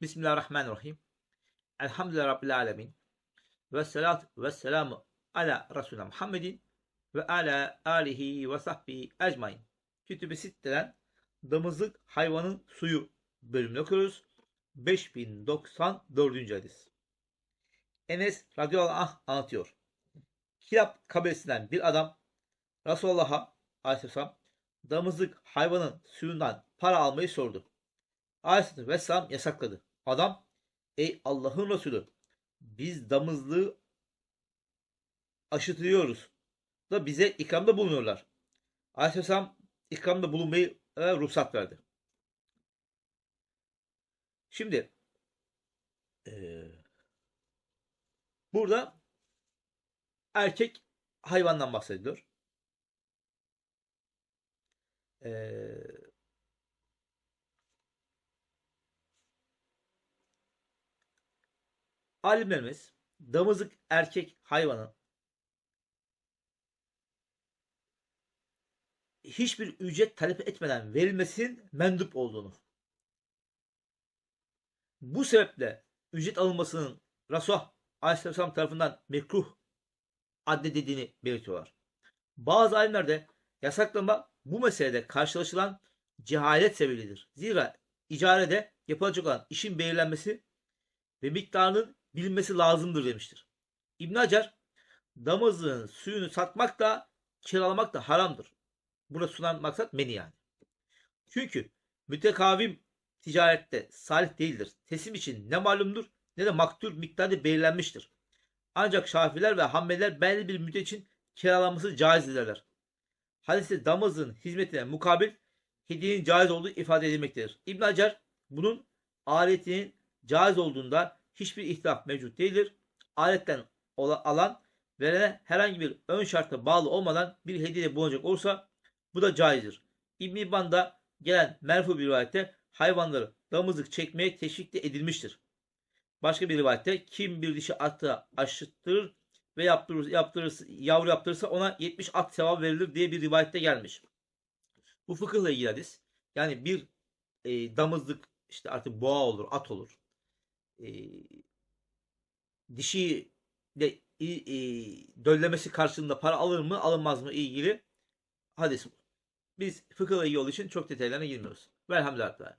Bismillahirrahmanirrahim. Elhamdülillahi Rabbil alemin. Ve salatu ve selamu ala Resulü Muhammedin ve ala alihi ve sahbihi ecmain. Kütüb-i Sitte'den damızlık hayvanın suyu bölümünü okuyoruz. 5094. hadis. Enes radıyallahu anh anlatıyor. Kilab kabilesinden bir adam Resulullah'a aleyhisselam damızlık hayvanın suyundan para almayı sordu. Aleyhisselatü Vesselam yasakladı. Adam ey Allah'ın Resulü biz damızlığı aşıtıyoruz da bize ikramda bulunuyorlar. Aleyhisselam ikramda bulunmayı e, ruhsat verdi. Şimdi eee, burada erkek hayvandan bahsediliyor. Eee alimlerimiz damızlık erkek hayvanın hiçbir ücret talep etmeden verilmesinin mendup olduğunu. Bu sebeple ücret alınmasının Resulullah Aleyhisselam tarafından mekruh addedildiğini belirtiyorlar. Bazı alimler de yasaklama bu meselede karşılaşılan cehalet sebebidir. Zira icarede yapılacak olan işin belirlenmesi ve miktarının bilinmesi lazımdır demiştir. İbn Hacer damızlığın suyunu satmak da kiralamak da haramdır. Burada sunan maksat meni yani. Çünkü mütekavim ticarette salih değildir. Teslim için ne malumdur ne de maktur miktarı belirlenmiştir. Ancak Şafiler ve Hanbeliler belli bir müddet için kiralanması caiz ederler. Hadiste damızın hizmetine mukabil hediyenin caiz olduğu ifade edilmektedir. İbn Hacer bunun aletinin caiz olduğunda hiçbir ihtilaf mevcut değildir. Aletten alan verene herhangi bir ön şarta bağlı olmadan bir hediyede bulunacak olursa bu da caizdir. İbn İbban'da gelen merfu bir rivayette hayvanları damızlık çekmeye teşvik edilmiştir. Başka bir rivayette kim bir dişi atı aşıttırır ve yaptırır, yaptırırsa, yavru yaptırırsa ona 70 at sevap verilir diye bir rivayette gelmiş. Bu fıkıhla ilgili hadis. Yani bir e, damızlık işte artık boğa olur, at olur. E, dişi de e, döllemesi karşılığında para alır mı alınmaz mı ilgili hadis. Biz ilgili olduğu için çok detaylarına girmiyoruz. Velhamdülillah.